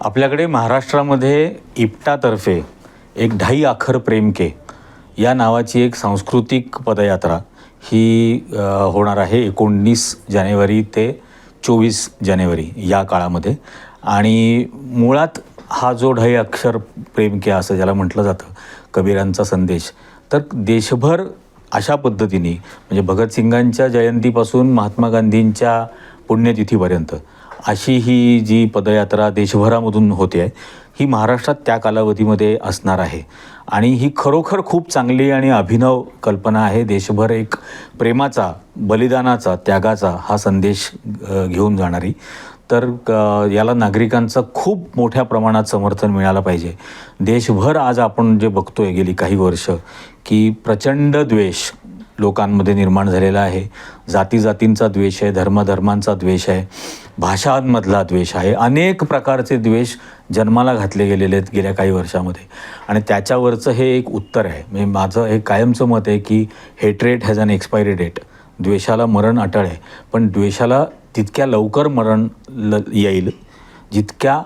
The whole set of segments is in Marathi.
आपल्याकडे महाराष्ट्रामध्ये इप्टातर्फे एक ढाई आखर प्रेम के या नावाची एक सांस्कृतिक पदयात्रा ही होणार आहे एकोणीस जानेवारी ते चोवीस जानेवारी या काळामध्ये. आणि मुळात हा जो ढाई अक्षर प्रेमके असं ज्याला म्हटलं जातं कबीरांचा संदेश तर देशभर अशा पद्धतीने म्हणजे भगतसिंगांच्या जयंतीपासून महात्मा गांधींच्या पुण्यतिथीपर्यंत अशी ही जी पदयात्रा देशभरामधून होते आहे ही महाराष्ट्रात त्या कालावधीमध्ये असणार आहे. आणि ही खरोखर खूप चांगली आणि अभिनव कल्पना आहे. देशभर एक प्रेमाचा बलिदानाचा त्यागाचा हा संदेश घेऊन जाणारी. तर क- याला नागरिकांचं खूप मोठ्या प्रमाणात समर्थन मिळालं पाहिजे. देशभर आज आपण जे बघतोय गेली काही वर्ष की प्रचंड द्वेष लोकांमध्ये निर्माण झालेला आहे. जाती जातींचा द्वेष आहे धर्मधर्मांचा द्वेष आहे भाषांमधला द्वेष आहे. अनेक प्रकारचे द्वेष जन्माला घातले गेलेले आहेत गेल्या काही वर्षामध्ये. आणि त्याच्यावरचं हे एक उत्तर आहे. म्हणजे माझं हे कायमचं मत आहे की hatred has an expiry date द्वेषाला मरण अटळ आहे. पण द्वेषाला तितक्या लवकर मरण ल येईल जितक्या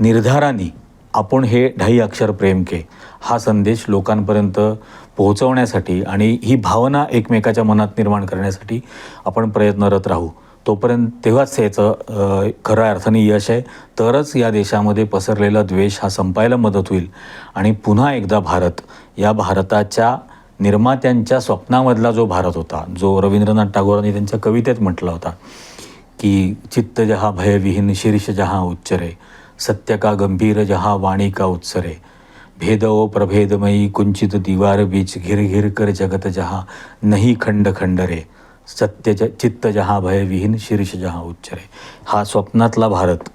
निर्धाराने आपण हे ढाई अक्षर प्रेम के. हा संदेश लोकांपर्यंत पोहोचवण्यासाठी आणि ही भावना एकमेकाच्या मनात निर्माण करण्यासाठी आपण प्रयत्नरत राहू. तोपर्यंत तेव्हाच याचं खऱ्या अर्थाने यश आहे. तरच या देशामध्ये पसरलेला द्वेष हा संपायला मदत होईल. आणि पुन्हा एकदा भारत या भारताच्या निर्मात्यांच्या स्वप्नामधला जो भारत होता जो रवींद्रनाथ टागोरांनी त्यांच्या कवितेत म्हटला होता की चित्त जहा भयविहीन शीर्ष जहा उच्चरे सत्य का गंभीर जहा वाणी का उत्सरे भेदओ प्रभेदमयी कुंचित दीवार बीच घिर घिर कर जगत जहा नहीं खंड खंड रे सत्य ज चित्त जहा भयविहीन शीर्ष जहा उच्चरे। हा स्वप्नातला भारत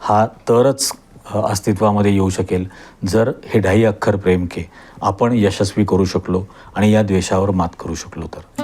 हा तरच अस्तित्वामध्ये येऊ शकेल जर हे ढाई अख्खर प्रेम के आपण यशस्वी करू शकलो आणि या द्वेषावर मात करू शकलो तर.